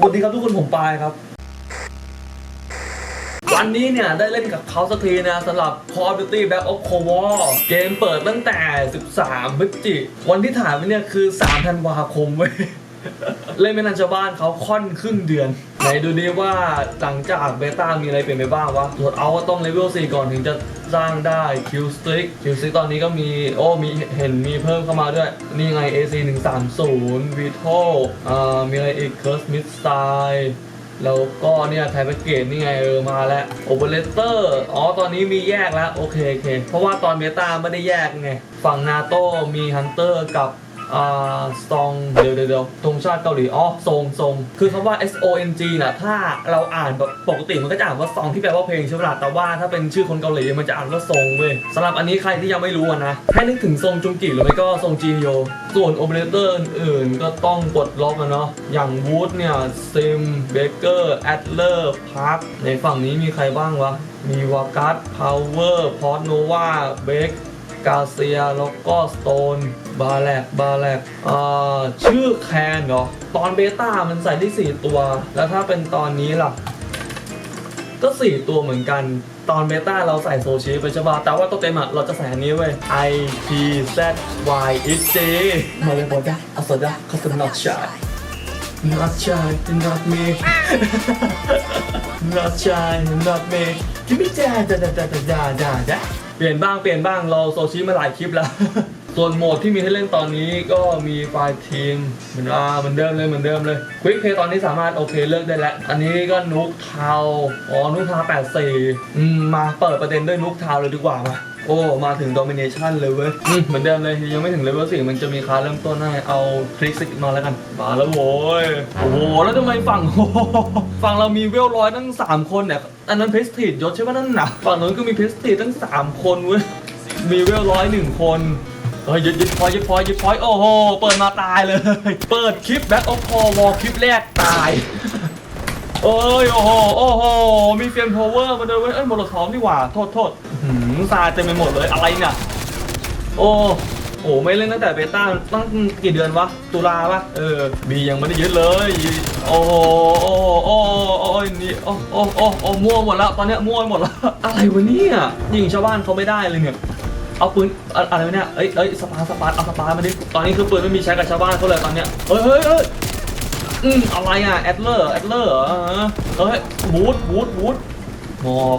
สวัสดีครับทุกคนผมปายครับ วันนี้เนี่ยได้เล่นกับเขาสักทีนะสำหรับ Call of Duty Black Ops Cold War เกมเปิดตั้งแต่ 13 พฤศจิวันที่ถ่ายไปเนี่ยคือ 3 ธันวาคมเว้ย เล่นไม่นานชาวบ้านเขาค่อนครึ่งเดือน ไหนดูดิว่าหลังจากเบต้ามีอะไรเปลี่ยนไปบ้างวะตรวจเอาต้องเลเวล4ก่อนถึงจะสร้างได้ Q Stick Q Stick ตอนนี้ก็มีโอ้มีเห็นมีเพิ่มเข้ามาด้วย นี่ไง AC 130 Vito อ่ามีอะไรอีก Curse Missile แล้วก็เนี่ยไทยแพ็กเกจนี่ไงเออมาแล้วโอเปอเรเตอร์อ๋อตอนนี้มีแยกแล้วโอเคโอเคเพราะว่าตอนเบต้าไม่ได้แยกไงฝั่งนาโต้มีฮันเตอร์กับ อ่าซองเดี๋ยวเดี๋ยวธงชาติเกาหลีอ๋อทรงทรงคือคำว่า S O N G นะถ้าเราอ่านแบบปกติมันก็จะอ่านว่าซองที่แปลว่าเพลงใช่ไหมล่ะแต่ว่าถ้าเป็นชื่อคนเกาหลีมันจะอ่านว่าทรงเว้ยสำหรับอันนี้ใครที่ยังไม่รู้นะให้นึกถึงทรงจุงกิหรือไม่ก็ทรงจีนโยส่วนโอเปอเรเตอร์อื่นก็ต้องกดล็อกอะเนาะอย่างวูดเนี่ยซิมเบเกอร์แอดเลอร์พาร์คในฝั่งนี้มีใครบ้างวะมีวากัสพาวเวอร์พอร์ตโนวาเบก กาเซียแล้วก็สโตนบาแลกบาแลกอ่าชื่อแคนเหรอ ตอนเบต้ามันใส่ได้ 4 ตัว แล้วถ้าเป็นตอนนี้ล่ะ ก็ 4 ตัวเหมือนกัน ตอนเบต้าเราใส่โซชิไปใช่ป่ะแต่ว่าตัวเต็มอะ เราจะใส่อันนี้เว้ย I P Z Y X J มาเลยบอกจ้ะเอาสดจ้ะเขาเป็น not shy not shy not me not shy not me กิมมิจ้าจ้าจ้าจ้าจ้าจ้าจ้า เปลี่ยนบ้างเปลี่ยนบ้างเราโซชิมาหลายคลิปแล้ว ส่วนโหมดที่มีให้เล่นตอนนี้ก็มีไฟล์ทีมเหมือนอ่าเหมือนเดิมเลยเหมือนเดิมเลยควิกเพย์ตอนนี้สามารถโอเคเลิกได้แล้ว อันนี้ก็นุกเทาอ๋อนุกเทา84อืมมาเปิดประเด็นด้วยนุกเทาเลยดีกว่ามาโอ้ มาถึง Domination เลยเว้ยเหมือนเดิมเลย ยังไม่ถึงเลเวลสี่มันจะมีคาเริ่มต้นให้เอาคลิกสิกมาแล้วกัน มาแล้วโว้ย โอ้โห แล้วทำไมฝั่งฝั่งเรามีเวลร้อยตั้ง 3 คนเนี่ย อันนั้นเพสติดยศใช่ไหมนั่นหน่ะฝั่งนู้นก็มีเพสติดตั้ง 3 คนเว้ย มีเวลร้อยหนึ่งคน เฮ้ยยึดยึดพอยยึดพอยยึดพอยโอ้โห เปิดมาตายเลย เปิดคลิปแบ็คออฟคอวอลคลิปแรกตายเอ้ยโอ้โหโอ้โหมีเฟียนโพเวอร์มาด้วยเว้ยเอ้ยโมโลทอมดีกว่าโทษโทษหืมซาเต็มไปหมดเลยอะไรเนี่ยโอ้โอ้ไม่เล่นตั้งแต่เบต้าตั้งกี่เดือนวะตุลาปะเออบียังไม่ได้ยึดเลย โอ้โหโอ้โหโอ้โหโอ้นี่โอ้โอ้โอ้โอ้มั่วหมดแล้วตอนเนี้ยมั่วหมดแล้วอะไรวะเนี่ยยิงชาวบ้านเขาไม่ได้เลยเนี่ย เอาปืนอะอะไรวะเนี่ยเอ้ยเอ้ยสปาสปาเอาสปามาดิ ตอนนี้คือปืนไม่มีใช้กับชาวบ้านเขาเลยตอนเนี้ยเฮ้ยเฮ้ยเฮ้ยอืมอะไรอะแอดเลอร์แอดเลอร์เหรอเฮ้ยบูทบูทบูทหมอบ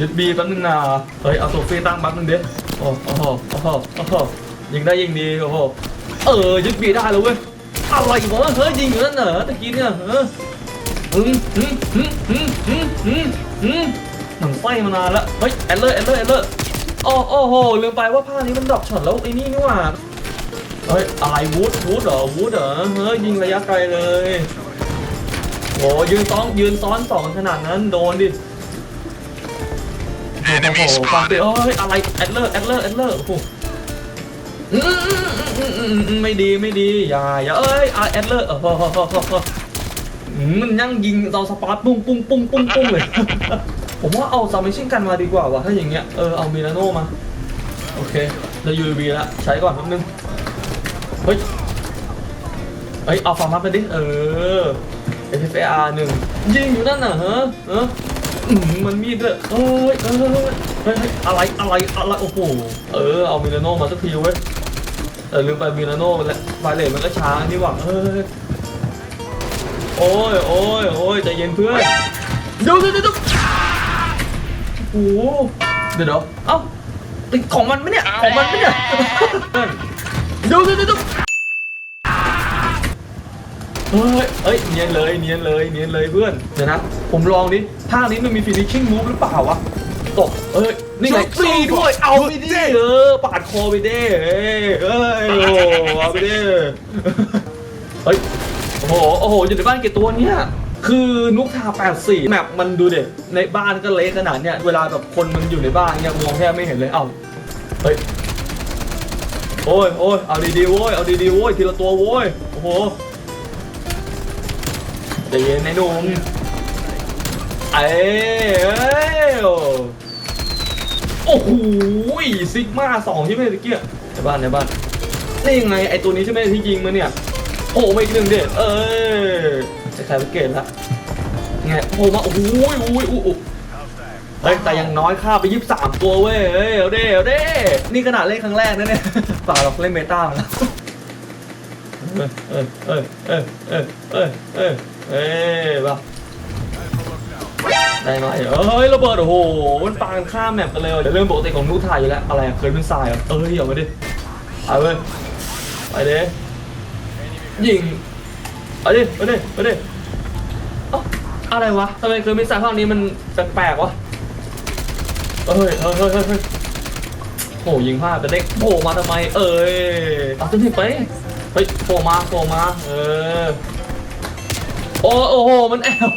ยึดบีแป๊บนึงนะเฮ้ยเอาโซฟี่ตั้งแป๊บนึงเดิโอ้โหโอ้โหโอ้โหยิงได้ยิงดีโอ้โหเออยึดบีได้แล้วเว้ยอะไรวะเฮ้ยยิงอยู่นั่นเหรอตะกี้เนี่ยเอออืมอืมอืมอืมอืมอืมอืมหนังไส้มานานล้วเฮ้ยแอดเลอร์แอดเลอร์แอดเลอร์ โอ้โอ้โหลืมไปว่าภาคนี้มันดรอปช็อตแล้วไอ้นี่นี่หว่าเฮ้ยอะไรวูดวูดเหรอวูดเหรอเฮ้ยยิงระยะไกลเลยโอ้ยืนซ้อนยืนซ้อนสองขนาดนั้นโดนดิโอ้โหฟังไปเอ้ยอะไรแอดเลอร์แอดเลอร์แอดเลอร์โอ้โหอืมอืมอืมอืมอืมอืมไม่ดีไม่ดีอย่าอย่าเอ้ยแอดเลอร์เออพอพอพอพอพออืมมันยังยิงเราสปาร์ตปุ้งปุ้งปุ้งปุ้งปุ้งเลย ผมว่าเอาซัมมิชิ่งกันมาดีกว่าวะถ้าอย่างเงี้ย เออ เอามิลานโน่มา โอเคเรายูบีแล้วใช้ก่อนแป๊บนึง เฮ้ย เฮ้ย เอาฟาร์มัสไปดิ เออ FFAR หนึ่งยิงอยู่นั่นน่ะฮะเอออืมมันมีดด้วยเอ้ยเอ้ยเฮ้ยอะไรอะไรอะไรโอ้โหเออเอามิลานโน่มาสักทีเว้ยเออลืมไปมิลานโน่แล้วไฟเลทมันก็ช้านี่หว่าเออโอ้ยโอ้ยโอ้ยใจเย็นเพื่อนดี๋ยวเดี๋ยวเดี๋ยว โอ้โหเดี๋ยวเดี๋ยวเอ้าติดของมันไหมเนี่ย ของมันไหมเนี่ยเดี๋ยวเดี๋ยวเดี๋ยวเฮ้ยเอ้ย เนียนเลย เนียนเลย เนียนเลยเพื่อน เดี๋ยวนะ ผมลองดิภาคนี้มันมี finishing move หรือเปล่าวะ ตก เอ้ย นี่ไงฟรีด้วย เอาไปดิเออ ปาดคอไปดิเอ้ยเอ้ยโอ้เอาไปดิเฮ้ย โอ้โห โอ้โห อยู่ในบ้านกี่ตัวเนี่ย คือนุกทา84 แมปมันดูเด็ในบ้านก็เละขนาดเนี้ย เวลาแบบคนมันอยู่ในบ้านเนี่ยมองแทบไม่เห็นเลย เอ้า เฮ้ย โอ้ยโอ้ยเอาดีๆโว้ย เอาดีๆโว้ย ทีละตัวโว้ย โอ้โหใจเย็นไอ้หนุ่มเอ้ยโอ้โหซิกมาสองใช่ไหมตะเกียในบ้านในบ้านนี่ยังไงไอตัวนี้ใช่ไหมที่ยิงมาเนี่ย โอ้ไม่อีกหนึ่งเด็ดเอ้ย จะใครไปเกตละไงโผล่มาโอ้โหโอ้ยโอ้โหเฮ้ยแต่ยังน้อยฆ่าไปยี่สิบสามตัวเว้ยเฮ้ยเอาเด้เอาเด้นี่ขนาดเล่นครั้งแรกนะเนี่ยป่าเราเล่นเมตาแล้วเออเออเออเออเออเออเออเอ้ยบ้าได้ไหมเอ้ยระเบิดโอ้โหมันปากันข้ามแมปกันเลยเดี๋ยวเรื่องปกติของนุถ่ายอยู่แล้วอะไรเคยเป็นทรายเหรอเอ้ยเอามาดิเอาเว้ยไปเด้ยิง เอาดิเอาดิเอาดิเอ้าอะไรวะทำไมคยเป็นทรายภาคนี้มันแปลกๆวะเฮ้ยเฮ้ยเฮ้ยเฮ้ยโอ้ยิงพลาดแต่เด็กโผล่มาทำไม เอ้ยเอาตัวนี้ไปเฮ้ยโผล่มาโผล่มา เออโอ้โอ้โหมันแอว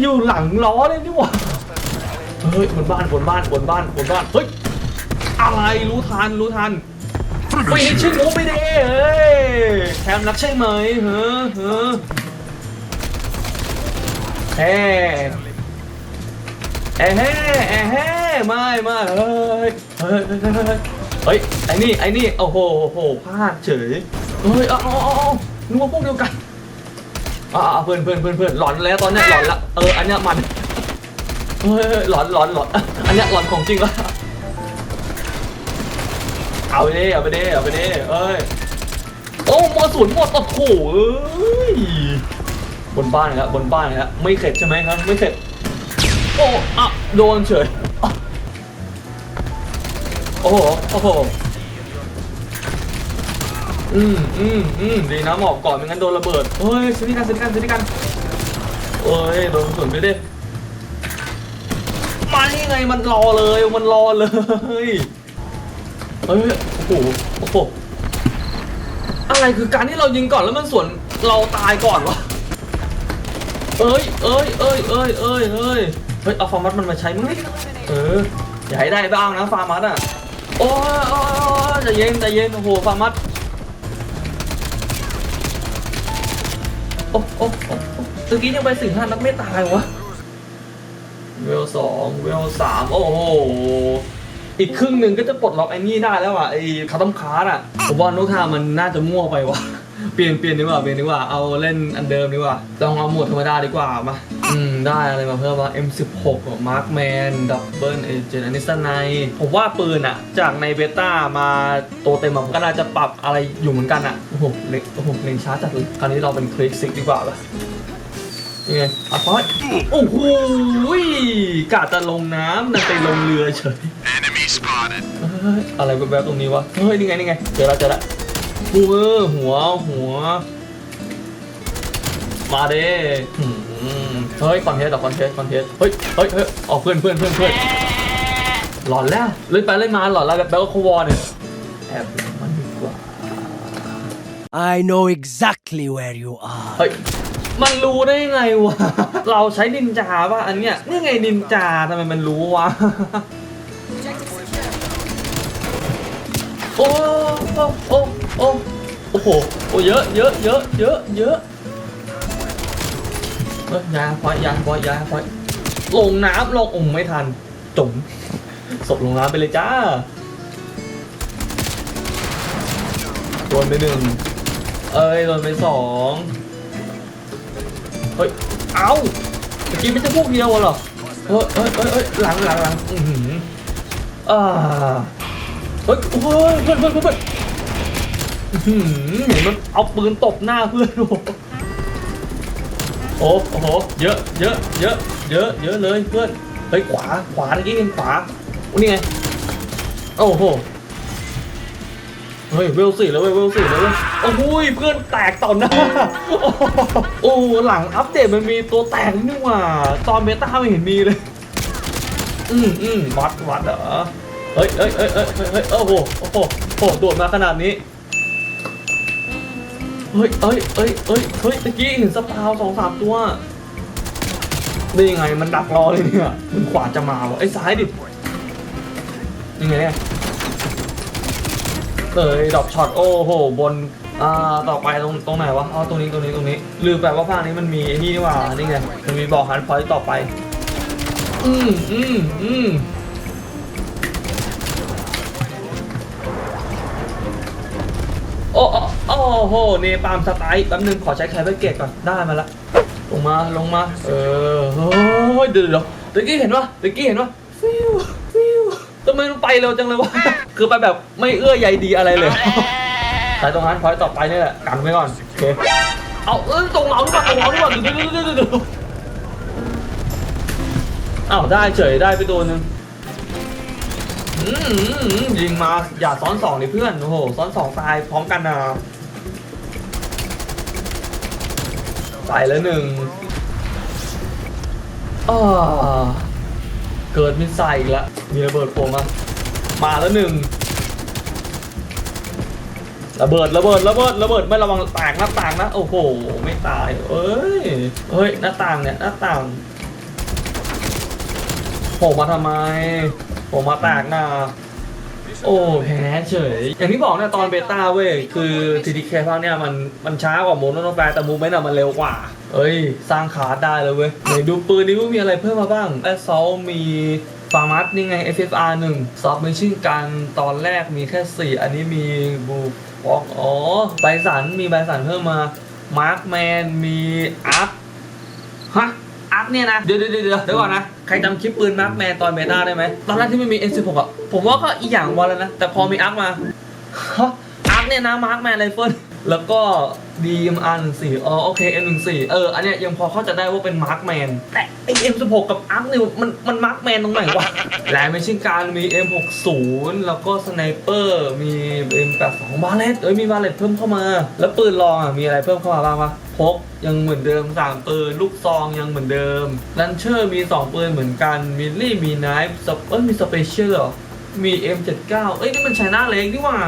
อยู่หลังล้อเลยนี่หว่าเฮ้ยบนบ้านบนบ้านบนบ้านบนบ้านเฮ้ยอะไรรู้ทันรู้ทัน ไม่ให้ชื่องูไม่ได้เฮ้ยแคมรักใช่ไหมเฮ้อเฮ้อแฮ่แอะแฮ่แอะแฮ่ไม่ไม่เฮ้ยเฮ้ยเฮ้ยไอ้นี่ไอ้นี่โอ้โหโอ้โหพลาดเฉยเฮ้ยเอาเอาเอานึกว่าพวกเดียวกันอ่าเพื่อนเพื่อนเพื่อนเพื่อนหลอนแล้วตอนนี้หลอนละเอออันเนี้ยมันเฮ้ยหลอนหลอนหลอนอันเนี้ยหลอนของจริงละ เอาไปดิเอาไปดิเอาไปดิเอ้ยโอ้มอสูนหมดโอ้โหเอ้ยบนบ้านแล้วบนบ้านแล้วไม่เข็ดใช่ไหมครับ ไม่เข็ดโอ้อะโดนเฉยโอ้โหโอ้โหอืมอืมอืมดีนะหมอบก่อนไม่งั้นโดนระเบิดเฮ้ยซื้อที่กันซื้อที่กันซื้อที่กันเอ้ยโดนกระสุนไปดิมานี่ไงมันรอเลยมันรอเลย เฮ้ยโอ้โหโอ้โหอะไรคือการที่เรายิงก่อนแล้วมันสวนเราตายก่อนวะเอ้ยเอ้ยเอ้ยเอ้ยเอ้ยเอ้ยเฮ้ยเอาฟาร์มัสมันมาใช้มั้งเอออย่าให้ได้บ้างนะฟาร์มัสอะโอ้ยโอ้ยใจเย็นใจเย็นโอ้โหฟาร์มัสโอ้โอ้โอ้ตะกี้ยังไปสิงห้านัดไม่ตายวะเวลสองเวลสามโอ้โห อีกครึ่งหนึ่งก็จะปลดล็อกไอ้นี่ได้แล้วอะไอ้คาร์ตอมคาร์ดอะผมว่านุกทามันน่าจะมั่วไปว่ะเปลี่ยนเปลี่ยนดีกว่าเปลี่ยนดีกว่าเอาเล่นอันเดิมดีกว่าลองเอาหมวดธรรมดาดีกว่ามาอืมได้อะไรมาเพิ่มวะ M16 มาร์คแมนดับเบิลเอเจนต์อันนี้สไนผมว่าปืนอะจากในเบต้ามาตัวเต็มอะก็น่าจะปรับอะไรอยู่เหมือนกันอะโอ้โหเล็กโอ้โหเล็งช้าจัดเลยคราวนี้เราเป็นคลิกซิกดีกว่าปะนี่ไงอะพอยโอ้โหกะจะลงน้ำนั่นไปลงเรือเฉย เฮ้ยอะไรแบบๆตรงนี้วะ เฮ้ย นี่ไง นี่ไง เจอแล้วเจอแล้วหัวหัว หัว มาเด้หืมเฮ้ย คอนเทนต์ต่อคอนเทนต์คอนเทนต์เฮ้ย เฮ้ยเฮ้ยออกเพื่อนเพื่อนเพื่อนเพื่อนหลอนแล้ว เล่นไปเล่นมาหลอนแล้วแบบแบบก็ควอเนี่ย แอบมันดีกว่า I know exactly where you are. เฮ้ยมันรู้ได้ไงวะ เราใช้นินจาป่ะอันเนี้ยนี่ไงนินจาทำไมมันรู้วะ โอ้โอ้โอ้โอ้โอ้โหโอ้เยอะเยอะเยอะเยอะเยอะเฮ้ยยาพอยยาพอยยาพอยลงน้ำลงองไม่ทันจมศพลงน้ำไปเลยจ้าโดนไปหนึ่งเอ้ยโดนไปสองเฮ้ยเอาเมื่อกี้ไม่ใช่พวกเดียวเหรอเฮ้ยเฮ้ยเฮ้ยเฮ้ยหลังหลังหลังอือหืออ่า เฮ้ยโอ้ยเพื่อนเพื่อนเพื่อนเพื่อนอื้อหือเห็นมันเอาปืนตบหน้าเพื่อนโอ้โหโอ้โห เยอะเยอะเยอะเยอะเยอะเลยเพื่อน เฮ้ยขวาขวาตะกี้เห็นขวาโอ้นี่ไง โอ้โห เฮ้ยเวลสี่แล้วเว้ยเวลสี่แล้วเว้ยโอ้โหยเพื่อนแตกต่อหน้า โอ้หโอ้โหหลังอัปเดตมันมีตัวแตกนี่หว่า ตอนเบต้าไม่เห็นมีเลย อืมอืมวัดวัดเหรอ เฮ้ยเฮ้ยเฮ้ยเฮ้ยเฮ้ยโอ้โหโอ้โหโอ้โหโดดมาขนาดนี้ เฮ้ยเฮ้ยเฮ้ยเฮ้ยเฮ้ยตะกี้เห็นสปาวสองสามตัวนี่ยังไงมันดักรอเลยเนี่ยมันขวาจะมาวะไอ้ซ้ายดิยังไงเนี่ยเอ้ยดรอปช็อตโอ้โหบนอ่าต่อไปตรงตรงไหนวะอ๋อตรงนี้ตรงนี้ตรงนี้ลืมไปว่าภาคนี้มันมีไอ้นี่นี่ว่านี่ไงมันมีบอกฮันพอยต์ต่อไป อืมอืมอืม อ้โอ้โอ้โหเนปาล์มสไตล์แป๊บนึงขอใช้แคปเกตก่อนได้มาละลงมาลงมา เออโอ้ยเดี๋ยวเดี๋ยวตะกี้เห็นปะตะกี้เห็นปะฟิวฟิวทำไมมันไปเร็วจังเลยวะคือไปแบบไม่เอื้อใยดีอะไรเลยสายตรงนั้นพอยต่อไปนี่แหละกันไว้ก่อนโอเคเอาเออตรงเราดีกว่าตรงเราดีกว่าเดี๋ยวเดี๋ยวเดี๋ยวเดี๋ยวเดี๋ยวอ้าวได้เฉยได้ไปตัวหนึ่งอืมอืมอืมยิงมาอย่าซ้อนสองดิเพื่อนโอ้โหซ้อนสองตายพร้อมกันนะ ไปแล้วหนึ่งอ่าเกิดมิสไซล์อีกแล้วมีระเบิดโผล่มามาแล้วหนึ่งระเบิดระเบิดระเบิดระเบิดไม่ระวังแตกหน้าต่างนะโอ้โหไม่ตายเอ้ยเฮ้ยหน้าต่างเนี่ยหน้าต่างโผล่มาทำไมโผล่มาแตกหน้า โอ้แพ้เฉย อย่างที่บอกเนี่ยตอนเบต้าเว้ย คือ TDK ภาคเนี่ยมันมันช้ากว่าโมโนโนแฟร์แต่มูเมนต์อะมันเร็วกว่า เอ้ย สร้างขาดได้เลยเว้ยไหนดูปืนนี้ว่ามีอะไรเพิ่มมาบ้างแอสซอลมีฟาร์มัสนี่ไง FFR 1ซอฟต์เมชินกันตอนแรกมีแค่ 4 อันนี้มีบูฟอกอ๋อไบสันมีไบสันเพิ่มมามาร์คแมนมีอาร์คฮะ ร์คเนี่ยนะ เดี๋ยวเดี๋ยวเดี๋ยวเดี๋ยวก่อนนะ ใครจำคลิปปืนมาร์คแมนตอนเบต้าได้ไหม ตอนแรกที่ไม่มี N16 อะ ผมว่าก็อีกอย่างวันแล้วนะ แต่พอมีอาร์คมาฮะอาร์คเนี่ยนะมาร์คแมนไรเฟิลแล้วก็ดีมอันสี่อ๋อโอเค M14 เออ อันเนี้ยยังพอเข้าใจได้ว่าเป็นมาร์คแมนแต่ ไอเอ็มสิบหกกับอาร์คเนี่ยมันมันมาร์คแมนตรงไหนวะแหลมไม่ชิงการมีเอ็มหกศูนย์แล้วก็สไนเปอร์มีเอ็มแปดสองบาเลตเอ้ยมีบาเลตเพิ่มเข้ามา แล้วปืนรองอะมีอะไรเพิ่มเข้ามาบ้างวะพกยังเหมือนเดิมสามปืนลูกซองยังเหมือนเดิมลันเชอร์มีสองปืนเหมือนกันมิลลี่มีไนฟ์เอ้ยมีสเปเชียลเหรอ มี M79 เอ้ยนี่มันใช้หน้าเล็กนี่หว่า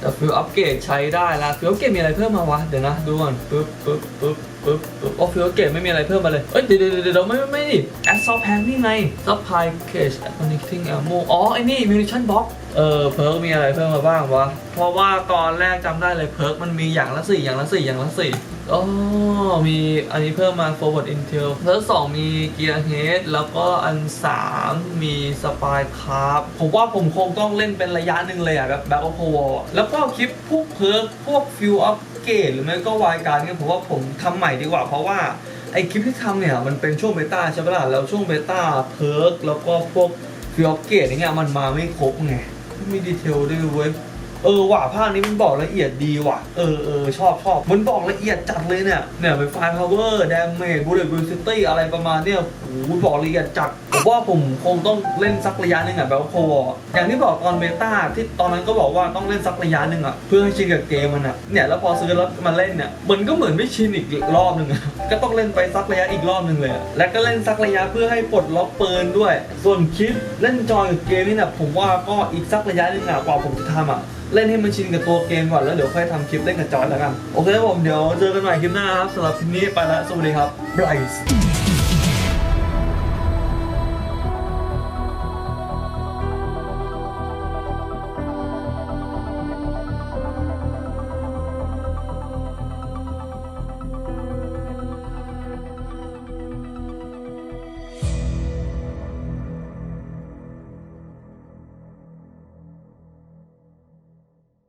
แต่ฟิวอัปเกรดใช้ได้ละฟิวอัปเกรดมีอะไรเพิ่มมาวะเดี๋ยวนะดูก่อนปึ๊บปึ๊บปึ๊บปึ๊บปึ๊บโอ้ฟิวอัปเกรดไม่มีอะไรเพิ่มมาเลยเอ้ยเดี๋ยวเดี๋ยวเดี๋ยวไม่ไม่ไม่ดิแอสซอลแพงนี่ไง Supply Cage Connecting Ammo อ๋อไอ้นี่ Munition Box เออเพิร์กมีอะไรเพิ่มมาบ้างวะ เพราะว่าตอนแรกจำได้เลยเพิร์กมันมีอย่างละสี่อย่างละสี่อย่างละสี่อ๋อมีอันนี้เพิ่มมา forward intel เพิร์กสองมี gear head แล้วก็อันสามมี spy craft ผมว่าผมคงต้องเล่นเป็นระยะหนึ่งเลยอะแบบแบบโอโควอแล้วก็คลิปพวกเพิร์กพวก fuel upgrade หรือไม่ก็วายการเนี่ยผมว่าผมทำใหม่ดีกว่า เพราะว่าไอคลิปที่ทำเนี่ยมันเป็นช่วงเบต้าใช่ไหมล่ะแล้วช่วงเบต้าเพิร์กแล้วก็พวกฟิลอัปเกรดอย่างเงี้ยมันมาไม่ครบไง ไม่มีดี เทลด้วยเว้ยเออว่ะภาคนี้มันบอกละเอียดดีว่ะ เออเออชอบชอบมันบอกละเอียดจัดเลยเนี่ย เนี่ยเป็นไฟล์ power damage bullet velocity อะไรประมาณเนี่ยโอ้โหบอกละเอียดจัดผมว่าผมคงต้องเล่นสักระยะหนึ่งอะแบบโคอย่างที่บอกตอนเบต้าที่ตอนนั้นก็บอกว่าต้องเล่นสักระยะหนึ่งอะเพื่อให้ชินกับเกมมันอะเนี่ยแล้วพอซื้อแล้วมาเล่นเนี่ยมันก็เหมือนไม่ชินอีกรอบหนึ่งอะก็ต้องเล่นไปสักระยะอีกรอบหนึ่งเลยและก็เล่นสักระยะเพื่อให้ปลดล็อกปืนด้วย ส่วนคลิปเล่นจอยกับเกมนี่เนี่ยผมว่าก็อีกสักระยะหนึ่งอะกว่าผมจะทำอะเล่นให้มันชินกับตัวเกมก่อนแล้วเดี๋ยวค่อยทำคลิปเล่นกับจอยแล้วกัน โอเคครับผมเดี๋ยวเจอกันใหม่คลิปหน้าครับสำหรับคลิปนี้ไปแล้วสวัสดีครับไบรท์